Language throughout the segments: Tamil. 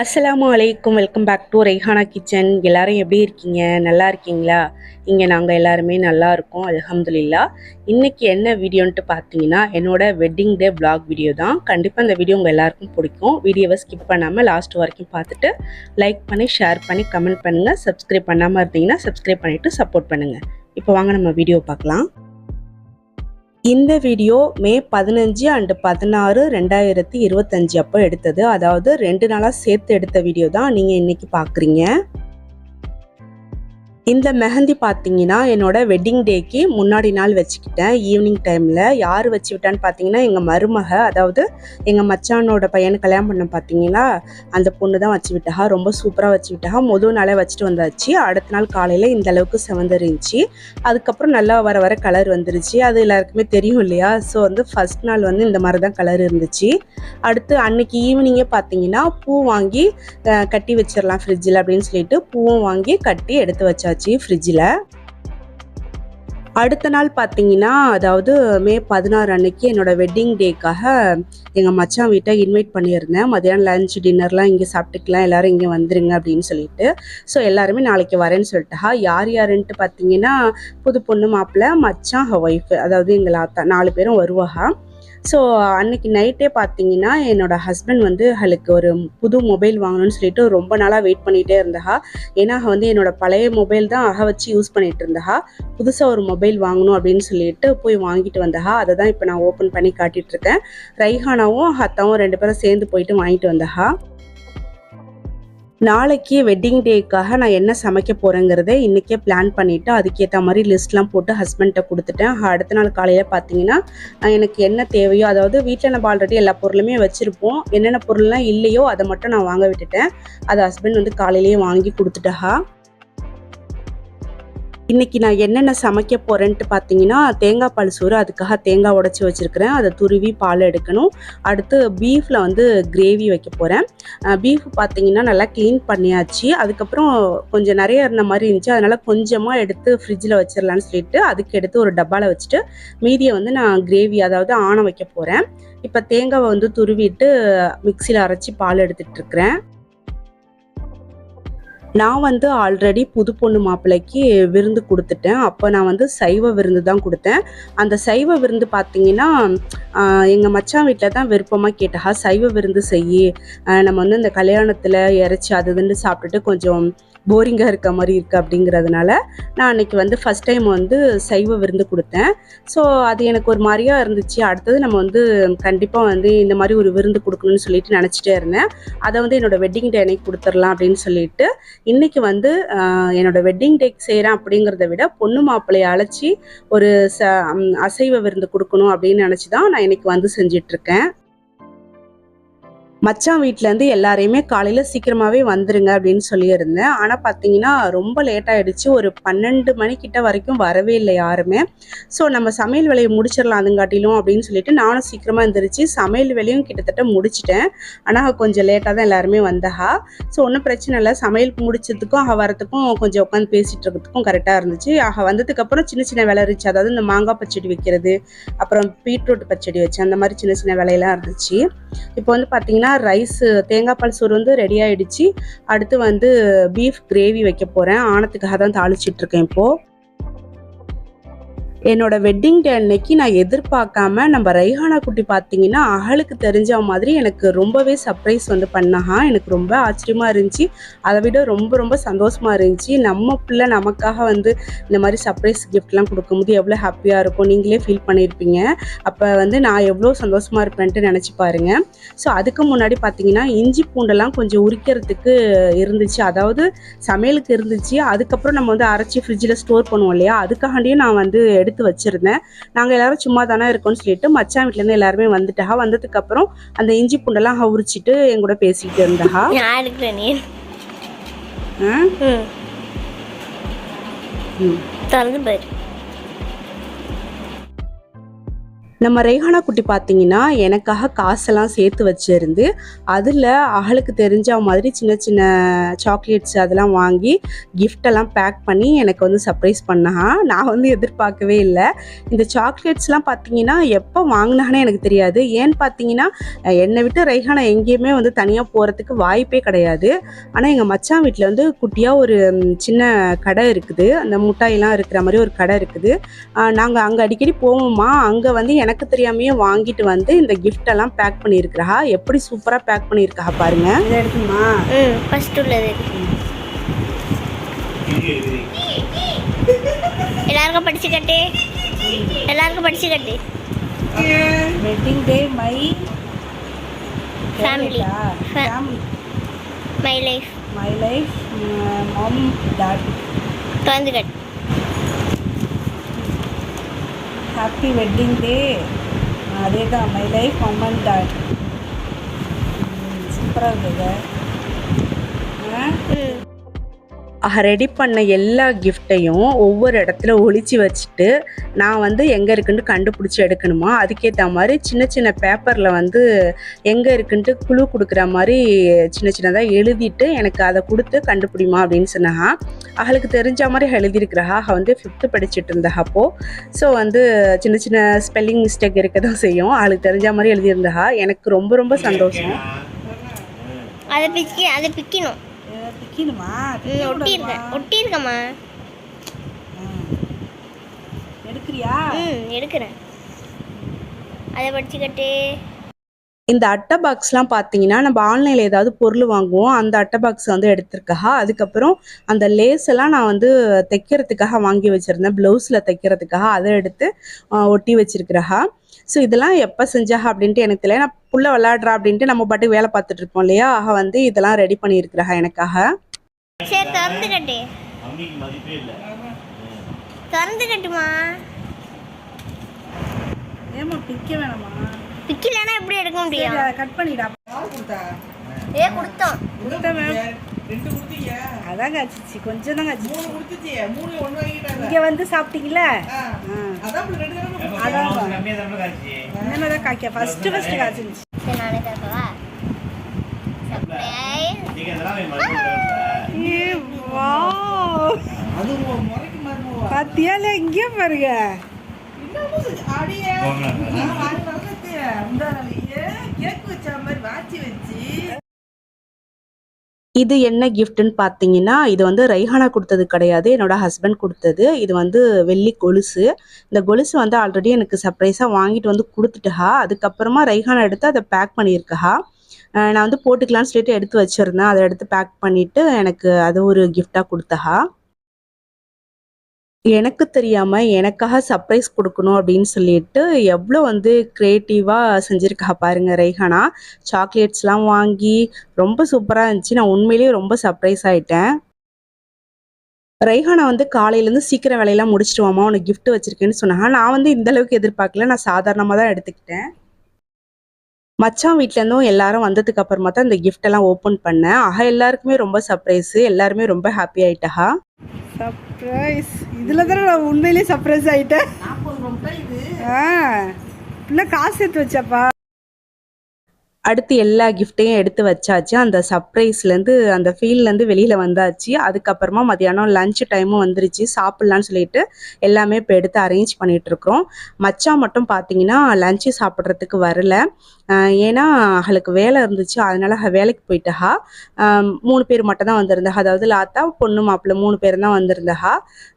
அஸ்லாம் அலைக்கும் welcome back to Rehana kitchen. எல்லாரும் எப்படி இருக்கீங்க? நல்லா இருக்கீங்களா? இங்கே நாங்கள் எல்லாருமே நல்லா இருக்கோம் அல்ஹம்துலில்லா. இன்றைக்கி என்ன வீடியோன்ட்டு பார்த்தீங்கன்னா என்னோட வெட்டிங் டே பிளாக் வீடியோ தான். கண்டிப்பாக அந்த வீடியோ உங்கள் எல்லாருக்கும் பிடிக்கும். வீடியோவை ஸ்கிப் பண்ணாமல் லாஸ்ட் வரைக்கும் பார்த்துட்டு லைக் பண்ணி ஷேர் பண்ணி கமெண்ட் பண்ணுங்கள் சப்ஸ்கிரைப் பண்ணாமல் இருந்தீங்கன்னா சப்ஸ்கிரைப் பண்ணிவிட்டு சப்போர்ட் பண்ணுங்கள் இப்போ வாங்க நம்ம வீடியோ பார்க்கலாம். இந்த வீடியோ மே பதினஞ்சு அண்டு பதினாறு ரெண்டாயிரத்தி இருபத்தஞ்சு அப்போ எடுத்தது. அதாவது ரெண்டு நாளாக சேர்த்து எடுத்த வீடியோ தான் நீங்கள் இன்றைக்கி பார்க்குறீங்க இந்த மெஹந்தி பார்த்தீங்கன்னா என்னோட வெட்டிங் டேக்கு முன்னாடி நாள் வச்சுக்கிட்டேன். ஈவினிங் டைமில் யார் வச்சு விட்டான்னு பார்த்தீங்கன்னா எங்கள் மருமக அதாவது எங்கள் மச்சானோட பையனை கல்யாணம் பண்ண பார்த்தீங்கன்னா அந்த பொண்ணு தான் வச்சு விட்டா. ரொம்ப சூப்பராக வச்சு விட்டா. முதல் நாளே வச்சுட்டு வந்தாச்சு. அடுத்த நாள் காலையில் இந்த அளவுக்கு செவந்துருந்துச்சு அதுக்கப்புறம் நல்லா வர வர கலர் வந்துருச்சு. அது எல்லாருக்குமே தெரியும் இல்லையா? ஸோ வந்து ஃபர்ஸ்ட் நாள் வந்து இந்த மாதிரி தான் கலர் இருந்துச்சு. அடுத்து அன்னைக்கு ஈவினிங்கே பார்த்தீங்கன்னா பூ வாங்கி கட்டி வச்சிடலாம் ஃப்ரிட்ஜில் அப்படின்னு சொல்லிட்டு பூவும் வாங்கி கட்டி எடுத்து வச்சாச்சு. ஃப்ரிட்ஜில் அடுத்த நாள் பார்த்தீங்கன்னா அதாவது மே பதினாறு அன்னைக்கு என்னோடய வெட்டிங் டேக்காக எங்கள் மச்சான் வீட்டை இன்வைட் பண்ணியிருந்தேன். மதியானம் லஞ்ச் டின்னர்லாம் இங்கே சாப்பிட்டுக்கலாம் எல்லோரும் இங்கே வந்துருங்க அப்படின்னு சொல்லிட்டு. ஸோ எல்லாருமே நாளைக்கு வரேன்னு சொல்லிட்டா. யார் யாருன்ட்டு பார்த்தீங்கன்னா புது பொண்ணு மாப்பிள்ள மச்சான் ஒய்ஃபு அதாவது எங்கள் ஆத்தா நாலு பேரும் வருவாங்க. ஸோ அன்னைக்கு நைட்டே பார்த்தீங்கன்னா என்னோட ஹஸ்பண்ட் வந்து அவளுக்கு ஒரு புது மொபைல் வாங்கணும்னு சொல்லிட்டு ரொம்ப நாளாக வெயிட் பண்ணிகிட்டே இருந்தா. ஏன்னா வந்து என்னோட பழைய மொபைல் தான் அக வச்சு யூஸ் பண்ணிட்டு இருந்தா. புதுசாக ஒரு மொபைல் வாங்கணும் அப்படின்னு சொல்லிட்டு போய் வாங்கிட்டு வந்தா. அதை தான் இப்போ நான் ஓப்பன் பண்ணி காட்டிகிட்ருக்கேன் இருக்கேன். ரைஹானாவும் ஹத்தாவும் ரெண்டு பேரும் சேர்ந்து போயிட்டு வாங்கிட்டு வந்தா. நாளைக்கு வெட்டிங் டேக்காக நான் என்ன சமைக்க போகிறேங்கிறத இன்றைக்கே பிளான் பண்ணிவிட்டு அதுக்கேற்ற மாதிரி லிஸ்ட்லாம் போட்டு ஹஸ்பண்ட்டை கொடுத்துட்டேன். அடுத்த நாள் காலையில் பார்த்தீங்கன்னா எனக்கு என்ன தேவையோ அதாவது வீட்டில் நம்ம ஆல்ரெடி எல்லா பொருளுமே வச்சுருப்போம். என்னென்ன பொருள்லாம் இல்லையோ அதை மட்டும் நான் வாங்க விட்டுட்டேன். அதை ஹஸ்பண்ட் வந்து காலையிலேயே வாங்கி கொடுத்துட்டா இன்னைக்கு நான் என்னென்ன சமைக்க போறேன்ட்டு பார்த்தீங்கன்னா தேங்காய் பால் சோறு அதுக்காக தேங்காய் உடச்சி வச்சுருக்கிறேன். அதை துருவி பால் எடுக்கணும். அடுத்து பீஃபில் வந்து கிரேவி வைக்க போகிறேன் பீஃப் பார்த்தீங்கன்னா நல்லா க்ளீன் பண்ணியாச்சு. அதுக்கப்புறம் கொஞ்சம் நிறைய இருந்த மாதிரி இருந்துச்சு. அதனால் கொஞ்சமாக எடுத்து ஃப்ரிட்ஜில் வச்சிடலான்னு சொல்லிட்டு அதுக்கு எடுத்து ஒரு டப்பாவில் வச்சுட்டு மீதியை வந்து நான் கிரேவி அதாவது ஆணை வைக்க போகிறேன் இப்போ தேங்காவை வந்து துருவிட்டு மிக்சியில் அரைச்சி பால் எடுத்துகிட்டு இருக்கிறேன். நான் வந்து ஆல்ரெடி புது பொண்ணு மாப்பிள்ளைக்கு விருந்து கொடுத்துட்டேன். அப்போ நான் வந்து சைவ விருந்து தான் கொடுத்தேன். அந்த சைவ விருந்து பார்த்தீங்கன்னா எங்கள் மச்சான் வீட்டில் தான் விருப்பமாக கேட்டா சைவ விருந்து செய்யி நம்ம வந்து இந்த கல்யாணத்தில் இறைச்சி அது இதுன்னு சாப்பிட்டுட்டு கொஞ்சம் போரிங்காக இருக்க மாதிரி இருக்குது அப்படிங்கிறதுனால நான் அன்னைக்கு வந்து ஃபஸ்ட் டைம் வந்து சைவ விருந்து கொடுத்தேன். ஸோ அது எனக்கு ஒரு மாதிரியா இருந்துச்சு. அடுத்தது நம்ம வந்து கண்டிப்பாக வந்து இந்த மாதிரி ஒரு விருந்து கொடுக்கணும்னு சொல்லிட்டு நினச்சிட்டே இருந்தேன். அதை வந்து என்னோடய வெட்டிங் டே அன்னைக்கு கொடுத்துடலாம் அப்படின்னு சொல்லிட்டு இன்றைக்கி வந்து என்னோடய வெட்டிங் டேக்கு செய்கிறேன் அப்படிங்கிறத விட பொண்ணு மாப்பிள்ளையை அழைச்சி ஒரு ச அசைவ விருந்து கொடுக்கணும் அப்படின்னு நினச்சி தான் நான் இன்றைக்கி வந்து செஞ்சிட்ருக்கேன் மச்சான் வீட்டிலேருந்து எல்லாரையுமே காலையில் சீக்கிரமாகவே வந்துருங்க அப்படின்னு சொல்லியிருந்தேன். ஆனால் பார்த்தீங்கன்னா ரொம்ப லேட் ஒரு பன்னெண்டு மணிக்கிட்ட வரைக்கும் வரவே இல்லை யாருமே. ஸோ நம்ம சமையல் வேலையை முடிச்சிடலாம் அதுங்காட்டிலும் அப்படின்னு சொல்லிட்டு நானும் சீக்கிரமாக எழுந்திரிச்சு சமையல் வேலையும் கிட்டத்தட்ட முடிச்சிட்டேன். ஆனால் கொஞ்சம் லேட்டாக தான் எல்லாருமே வந்தா ஸோ ஒன்றும் பிரச்சனை இல்லை. சமையல் முடிச்சதுக்கும் அவள் வரத்துக்கும் கொஞ்சம் உட்காந்து பேசிகிட்டு இருக்கிறதுக்கும் கரெக்டாக இருந்துச்சு. அவள் வந்ததுக்கப்புறம் சின்ன சின்ன வேலை இருந்துச்சு. அதாவது இந்த மாங்காய் பச்சடி வைக்கிறது அப்புறம் பீட்ரூட் பச்சடி வச்சு அந்த மாதிரி சின்ன சின்ன வேலையெல்லாம் இருந்துச்சு. இப்போ வந்து பார்த்தீங்கன்னா ரைஸு தேங்காய் பால் சோறு வந்து ரெடி ஆகிடுச்சு அடுத்து வந்து பீஃப் கிரேவி வைக்க போகிறேன் ஆனத்துக்காக தான் தாளிச்சிட்ருக்கேன் இப்போது என்னோட வெட்டிங் டே அன்னைக்கு நான் எதிர்பார்க்காம நம்ம ரைஹானா குட்டி பார்த்தீங்கன்னா அகலுக்கு தெரிஞ்ச மாதிரி எனக்கு ரொம்பவே சர்ப்ரைஸ் வந்து பண்ணாஹா எனக்கு ரொம்ப ஆச்சரியமாக இருந்துச்சு. அதை விட ரொம்ப ரொம்ப சந்தோஷமாக இருந்துச்சு. நம்ம பிள்ளை நமக்காக வந்து இந்த மாதிரி சர்ப்ரைஸ் கிஃப்ட்லாம் கொடுக்கும்போது எவ்வளோ ஹாப்பியாக இருக்கும். நீங்களே ஃபீல் பண்ணியிருப்பீங்க அப்போ வந்து நான் எவ்வளோ சந்தோஷமாக இருப்பேன்ட்டு நினச்சி பாருங்க. ஸோ அதுக்கு முன்னாடி பார்த்தீங்கன்னா இஞ்சி பூண்டெல்லாம் கொஞ்சம் உரிக்கிறதுக்கு இருந்துச்சு. அதாவது சமையலுக்கு இருந்துச்சு. அதுக்கப்புறம் நம்ம வந்து அரைச்சி ஃப்ரிட்ஜில் ஸ்டோர் பண்ணுவோம் இல்லையா? அதுக்காண்டியும் நான் வந்து எடுத்து வச்சிருந்தேன். நாங்கள் எல்லாரும் சும்மா தானே இருக்கோம்னு சொல்லிட்டு மச்சான் வீட்டிலேருந்து எல்லாருமே வந்துட்டா வந்ததுக்கப்புறம் அந்த இஞ்சி பூண்டெல்லாம் உரிச்சிட்டு என் கூட பேசிக்கிட்டு இருந்தா. திறந்து நம்ம ரேஹானா குட்டி பார்த்தீங்கன்னா எனக்காக காசெல்லாம் சேர்த்து வச்சிருந்து அதில் அகலுக்கு தெரிஞ்ச மாதிரி சின்ன சின்ன சாக்லேட்ஸ் அதெல்லாம் வாங்கி கிஃப்டெல்லாம் பேக் பண்ணி எனக்கு வந்து சர்ப்ரைஸ் பண்ணா. நான் வந்து எதிர்பார்க்கவே இல்லை. இந்த சாக்லேட்ஸ்லாம் பார்த்தீங்கன்னா எப்போ வாங்கினானே எனக்கு தெரியாது. ஏன்னு பார்த்தீங்கன்னா என்னை விட்டு ரேஹானா எங்கேயுமே வந்து தனியாக போகிறதுக்கு வாய்ப்பே கிடையாது. ஆனால் எங்கள் மச்சான் வீட்டில் வந்து குட்டியாக ஒரு சின்ன கடை இருக்குது. அந்த முட்டாயெல்லாம் இருக்கிற மாதிரி ஒரு கடை இருக்குது. நாங்கள் அங்கே அடிக்கடி போவோமா அங்கே வந்து எனக்கு தெரியாமையே வாங்கிட்டு வந்து இந்த gift எல்லாம் பேக் பண்ணியிருக்கிறா. எப்படி சூப்பராக பேக் பண்ணியிருக்கா பாருங்க. எடுக்குமா ஃபர்ஸ்ட் உள்ளது எல்லாருக்கும் படிச்சு கட்டு. எல்லாருக்கும் படிச்சு கட்டு. Wedding day my Family. My life my life mom dad திறந்து கட்டு ஹாப்பி வெட்டிங் டே அதே தான் my life mom and dad சூப்பராக இருக்குது ம். ரெடி பண்ண எல்லா கிஃப்ட்டையும் ஒவ்வொரு இடத்துல ஒழிச்சு வச்சுட்டு நான் வந்து எங்கே இருக்குன்ட்டு கண்டுபிடிச்சி எடுக்கணுமா? அதுக்கேற்ற மாதிரி சின்ன சின்ன பேப்பரில் வந்து எங்கே இருக்குன்ட்டு குழு கொடுக்குற மாதிரி சின்ன சின்னதாக எழுதிட்டு எனக்கு அதை கொடுத்து கண்டுபிடிமா அப்படின்னு சொன்னாங்க அவளுக்கு தெரிஞ்ச மாதிரி எழுதியிருக்கிறா அவள் வந்து ஃபிஃப்த்து படிச்சுட்டு இருந்தா அப்போது ஸோ வந்து சின்ன சின்ன ஸ்பெல்லிங் மிஸ்டேக் இருக்க தான் செய்யும். அவளுக்கு தெரிஞ்ச மாதிரி எழுதியிருந்தா எனக்கு ரொம்ப ரொம்ப சந்தோஷம். அதை பிக்கி அதை பிக்கணும். பிக்கணுமா ம் ஒட்டியிருக்கேன் ஒட்டியிருக்கம்மா. எடுக்கிறியா? ம் எடுக்கிறேன். அதை படிச்சு கட்டு இந்த அட்டை பாக்ஸ்லாம் பார்த்தீங்கன்னா நம்ம ஆன்லைனில் ஏதாவது பொருள் வாங்குவோம். அந்த அட்டை பாக்ஸ் வந்து எடுத்திருக்கா அதுக்கப்புறம் அந்த லேஸ் எல்லாம் நான் வந்து தைக்கிறதுக்காக வாங்கி வச்சுருந்தேன். ப்ளவுஸில் தைக்கிறதுக்காக அதை எடுத்து ஒட்டி வச்சிருக்கிறா ஸோ இதெல்லாம் எப்போ செஞ்சா அப்படின்ட்டு எனக்கு தெரியல. நான் புள்ள விளையாடுறா அப்படின்ட்டு நம்ம பாட்டுக்கு வேலை பார்த்துட்டு இருப்போம் இல்லையா? ஆக வந்து இதெல்லாம் ரெடி பண்ணியிருக்கிறா எனக்காக. சரி திறந்து கட்டு அம்மிக்கு மதிப்பே இல்லை. திறந்து கட்டுமா ஏமா பிக்க வேணாமா பிக்கலன்னா எப்படி எடுக்க முடியும்? கட் பண்ணிடா. ஏ கொடுத்தோம். ரெண்டு கொடுத்தீங்க. அதான் காய்ச்சிச்சு கொஞ்சம் தான் காய்ச்சி மூணு கொடுத்துச்சு மூணு ஒண்ணு வாங்கிட்டாங்க. இங்கே வந்து சாப்பிட்டீங்களா? ஆ. அதான் இப்படி ரெண்டு தடவை அதான் கம்மியாக தான் காய்ச்சி இனிமேல் தான் காய்க்க ஃபஸ்ட்டு ஃபஸ்ட்டு காய்ச்சிருந்துச்சு. சரி நானே இதெல்லாம் மறுபடியும் அது உன் முறைக்கு மருமவா? பாத்தியால இங்கே பாருங்க. அடியே கேக் வச்ச மாதிரி வாச்சி வச்சு. இது என்ன கிஃப்ட்னு பார்த்தீங்கன்னா இது வந்து ரைஹானா கொடுத்தது கிடையாது. என்னோட ஹஸ்பண்ட் கொடுத்தது. இது வந்து வெள்ளி கொலுசு. இந்த கொலுசு வந்து ஆல்ரெடி எனக்கு சர்ப்ரைஸாக வாங்கிட்டு வந்து கொடுத்துட்டா அதுக்கப்புறமா ரைஹானா எடுத்து அதை பேக் பண்ணியிருக்கா. நான் வந்து போட்டுக்கலான்னு சொல்லிட்டு எடுத்து வச்சிருந்தேன். அதை எடுத்து பேக் பண்ணிவிட்டு எனக்கு அது ஒரு கிஃப்டாக கொடுத்தா. எனக்கு தெரியாமல் எனக்காக சர்ப்ரைஸ் கொடுக்கணும் அப்படின்னு சொல்லிட்டு எவ்வளோ வந்து க்ரியேட்டிவாக செஞ்சுருக்கா பாருங்கள் ரைஹானா சாக்லேட்ஸ்லாம் வாங்கி ரொம்ப சூப்பராக இருந்துச்சு. நான் உண்மையிலேயே ரொம்ப சர்ப்ரைஸ் ஆகிட்டேன் ரைஹானா வந்து காலையிலேருந்து சீக்கிரம் வேலையெல்லாம் முடிச்சுட்டுவாமா உனக்கு கிஃப்ட் வச்சுருக்கேன்னு சொன்னாங்க. நான் வந்து இந்த அளவுக்கு எதிர்பார்க்கல. நான் சாதாரணமாக தான் எடுத்துக்கிட்டேன். மச்சான் வீட்டிலேருந்தும் எல்லாரும் வந்ததுக்கு அப்புறமா தான் இந்த கிஃப்டெல்லாம் ஓப்பன் பண்ணேன். ஆக எல்லாருக்குமே ரொம்ப சர்ப்ரைஸு எல்லாருமே ரொம்ப ஹாப்பி ஆயிட்டா சர்ப்ரைஸ் இதில் தானே நான் உண்மையிலேயே சர்ப்ரைஸ் ஆகிட்டேன் ஆ. பிள்ளை காசு சேர்த்து வச்சாப்பா அடுத்து எல்லா கிஃப்ட்டையும் எடுத்து வச்சாச்சு. அந்த சர்ப்ரைஸ்லேருந்து அந்த ஃபீல்ட்லேருந்து வெளியில் வந்தாச்சு. அதுக்கப்புறமா மதியானம் லஞ்ச் டைமும் வந்துருச்சு. சாப்பிட்லான்னு சொல்லிட்டு எல்லாமே இப்போ எடுத்து அரேஞ்ச் பண்ணிகிட்ருக்குறோம் மச்சா மச்சான் மட்டும் பார்த்தீங்கன்னா லஞ்சு சாப்பிட்றதுக்கு வரல. ஏன்னா அவளுக்கு வேலை இருந்துச்சு. அதனால் அவ வேலைக்கு போயிட்டா. மூணு பேர் மட்டும் தான் வந்திருந்தா. அதாவது லாத்தா பொண்ணு மாப்பிள்ளை மூணு பேர் தான் வந்திருந்தா.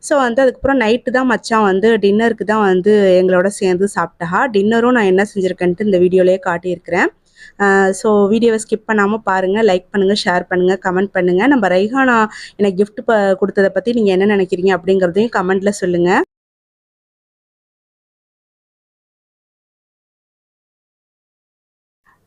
ஸோ வந்து அதுக்கப்புறம் நைட்டு தான் மச்சான் வந்து டின்னருக்கு தான் வந்து எங்களோட சேர்ந்து சாப்பிட்டா. டின்னரும் நான் என்ன செஞ்சுருக்கேன்ட்டு இந்த வீடியோலேயே காட்டியிருக்கிறேன். ஸோ வீடியோவை ஸ்கிப் பண்ணாமல் பாருங்கள் லைக் பண்ணுங்கள் ஷேர் பண்ணுங்கள் கமெண்ட் பண்ணுங்கள் நம்ம ரைஹானா எனக்கு கிஃப்ட் ப கொடுத்ததை பற்றி நீங்கள் என்ன நினைக்கிறீங்க அப்படிங்கிறதையும் கமெண்ட்டில் சொல்லுங்கள்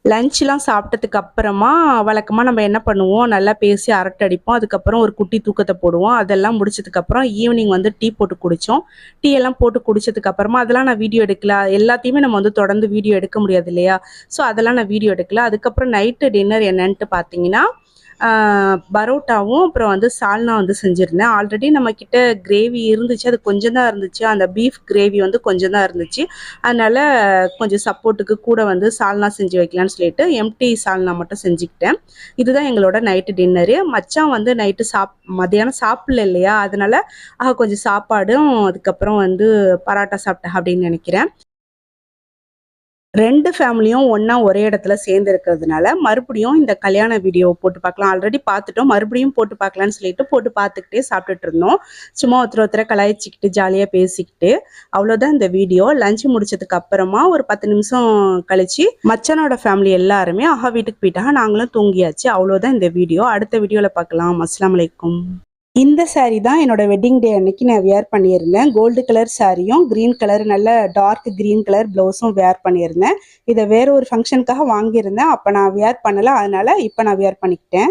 லஞ்ச்லாம் சாப்பிட்டதுக்கு அப்புறமா வழக்கமாக நம்ம என்ன பண்ணுவோம்? நல்லா பேசி அரட்டை அடிப்போம். அதுக்கப்புறம் ஒரு குட்டி தூக்கத்தை போடுவோம். அதெல்லாம் முடிச்சதுக்கப்புறம் ஈவினிங் வந்து டீ போட்டு குடித்தோம் டீ எல்லாம் போட்டு குடித்ததுக்கப்புறமா அதெல்லாம் நான் வீடியோ எடுக்கல. எல்லாத்தையுமே நம்ம வந்து தொடர்ந்து வீடியோ எடுக்க முடியாது இல்லையா? ஸோ அதெல்லாம் நான் வீடியோ எடுக்கல. அதுக்கப்புறம் நைட்டு டின்னர் என்னன்ட்டு பார்த்தீங்கன்னா பரோட்டாவும் அப்புறம் வந்து சால்னா வந்து செஞ்சுருந்தேன். ஆல்ரெடி நம்மக்கிட்ட கிரேவி இருந்துச்சு அது கொஞ்சம் தான் இருந்துச்சு. அந்த பீஃப் கிரேவி வந்து கொஞ்சம் தான் இருந்துச்சு. அதனால் கொஞ்சம் சப்போர்ட்டுக்கு கூட வந்து சால்னா செஞ்சு வைக்கலான்னு சொல்லிட்டு எம்டி சால்னா மட்டும் செஞ்சுக்கிட்டேன். இதுதான் எங்களோட நைட்டு டின்னரு மச்சான் வந்து நைட்டு சாப் மதியானம் சாப்பிடல இல்லையா? அதனால கொஞ்சம் சாப்பாடும் அதுக்கப்புறம் வந்து பரோட்டா சாப்பிட்டேன் அப்படின்னு நினைக்கிறேன். ரெண்டு ஃபேமிலியும் ஒன்றா ஒரே இடத்துல சேர்ந்து இருக்கிறதுனால மறுபடியும் இந்த கல்யாண வீடியோ போட்டு பார்க்கலாம். ஆல்ரெடி பார்த்துட்டோம். மறுபடியும் போட்டு பார்க்கலான்னு சொல்லிட்டு போட்டு பார்த்துக்கிட்டே சாப்பிட்டுட்டு இருந்தோம். சும்மா ஒருத்தர் ஒருத்தரை கலாய்ச்சிக்கிட்டு ஜாலியாக பேசிக்கிட்டு அவ்வளோதான் இந்த வீடியோ. லஞ்ச் முடிச்சதுக்கு அப்புறமா ஒரு பத்து நிமிஷம் கழிச்சு மச்சனோட ஃபேமிலி எல்லாருமே ஆஹா வீட்டுக்கு போயிட்டாங்க. நாங்களும் தூங்கியாச்சு. அவ்வளோதான் இந்த வீடியோ. அடுத்த வீடியோவில் பார்க்கலாம். அஸ்லாம் அலைக்கும். இந்த saree தான் என்னோட வெட்டிங் டே அன்னைக்கு நான் வேர் பண்ணியிருந்தேன். கோல்டு கலர் சாரியும் க்ரீன் கலர் நல்ல டார்க் க்ரீன் கலர் ப்ளவுஸும் வேர் பண்ணியிருந்தேன். இதை வேற ஒரு ஃபங்க்ஷனுக்காக வாங்கியிருந்தேன். அப்போ நான் வேர் பண்ணலை. அதனால இப்போ நான் வேர் பண்ணிக்கிட்டேன்.